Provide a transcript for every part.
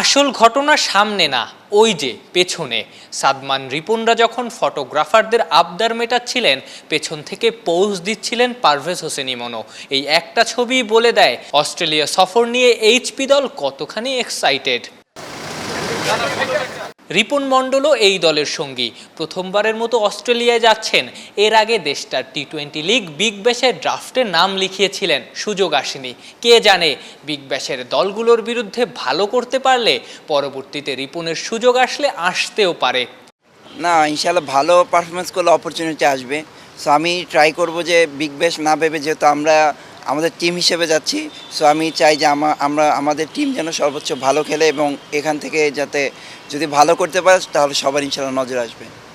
আসল ঘটনা সামনে না, ওই যে পেছনে। সাদমান রিপনরা যখন ফটোগ্রাফারদের আবদার মেটাচ্ছিলেন, পেছন থেকে পৌঁছ দিচ্ছিলেন পারভেজ হোসেন ইমনও এই একটা ছবি বলে দেয়, অস্ট্রেলিয়া সফর নিয়ে এইচপি দল কতখানি এক্সাইটেড রিপন মণ্ডলও এই দলের সঙ্গী। প্রথমবারের মতো অস্ট্রেলিয়ায় যাচ্ছেন। এর আগে দেশটার টি টোয়েন্টি লিগ বিগ ব্যাশের ড্রাফটে নাম লিখিয়েছিলেন। সুযোগ আসেনি। কে জানে, বিগ ব্যাশের দলগুলোর বিরুদ্ধে ভালো করতে পারলে পরবর্তীতে রিপনের সুযোগ আসলে আসতেও পারে। না ইনশাল্লাহ ভালো পারফরমেন্স করলে অপরচুনিটি আসবে। সো আমি ট্রাই করব যে বিগ ব্যাশ না ভেবে যেহেতু আমরা আমাদের টিম হিসেবে যাচ্ছি। সো আমি চাই যে আমা- আমরা, আমাদের টিম যেন সর্বোচ্চ ভালো খেলে এবং এখান থেকে যাতে যদি ভালো করতে পারে, তাহলে সবার ইনশাল্লাহ নজর আসবে।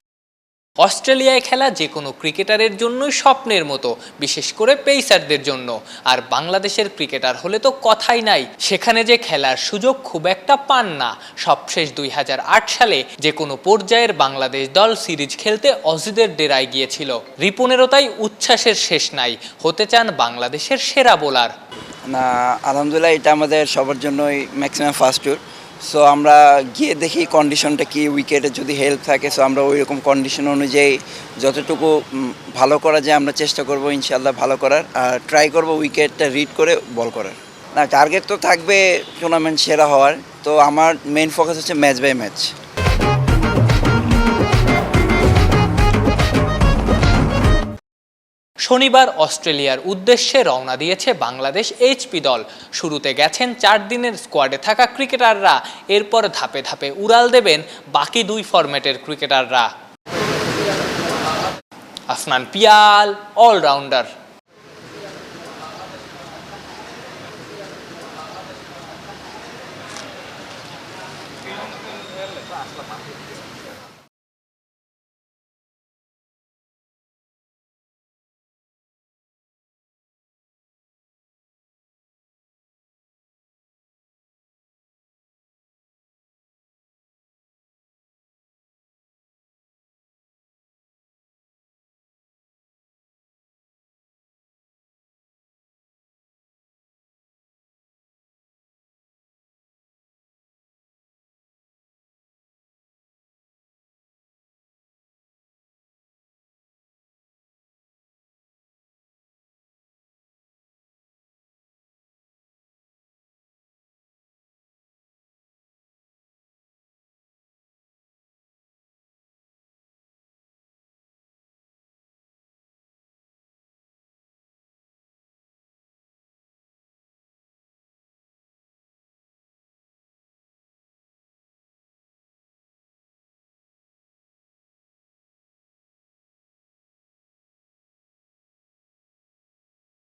অস্ট্রেলিয়ায় খেলা যে কোনো ক্রিকেটারের জন্যই স্বপ্নের মতো, বিশেষ করে পেসারদের জন্য। আর বাংলাদেশের ক্রিকেটার হলে তো কথাই নাই, সেখানে যে খেলার সুযোগ খুব একটা পান না। সবশেষ দুই হাজার আট সালে যে কোনো পর্যায়ের বাংলাদেশ দল সিরিজ খেলতে অজিদের ডেরায় গিয়েছিল। রিপনেরও তাই উচ্ছ্বাসের শেষ নাই, হতে চান বাংলাদেশের সেরা বোলার। না, আলহামদুলিল্লাহ, এটা আমাদের সবার জন্যই ম্যাক্সিমাম ফার্স্ট ট্যুর সো আমরা গিয়ে দেখি কন্ডিশনটা কি উইকেটে যদি হেল্প থাকে সো আমরা ওই রকম কন্ডিশন অনুযায়ী যতটুকু ভালো করা যায় আমরা চেষ্টা করব ইনশাল্লাহ ভালো করার। আর ট্রাই করব উইকেটটা রিড করে বল করার। না টার্গেট তো থাকবে টুর্নামেন্ট সেরা হওয়ার। তো আমার মেন ফোকাস হচ্ছে ম্যাচ বাই ম্যাচ শনিবার অস্ট্রেলিয়ার উদ্দেশ্যে রওনা দিয়েছে বাংলাদেশ এইচপি দল। শুরুতে গেছেন চার দিনের স্কোয়াডে থাকা ক্রিকেটাররা, এরপর ধাপে ধাপে উড়াল দেবেন বাকি দুই ফরম্যাটের ক্রিকেটাররা। Afnan Piyal, all rounder.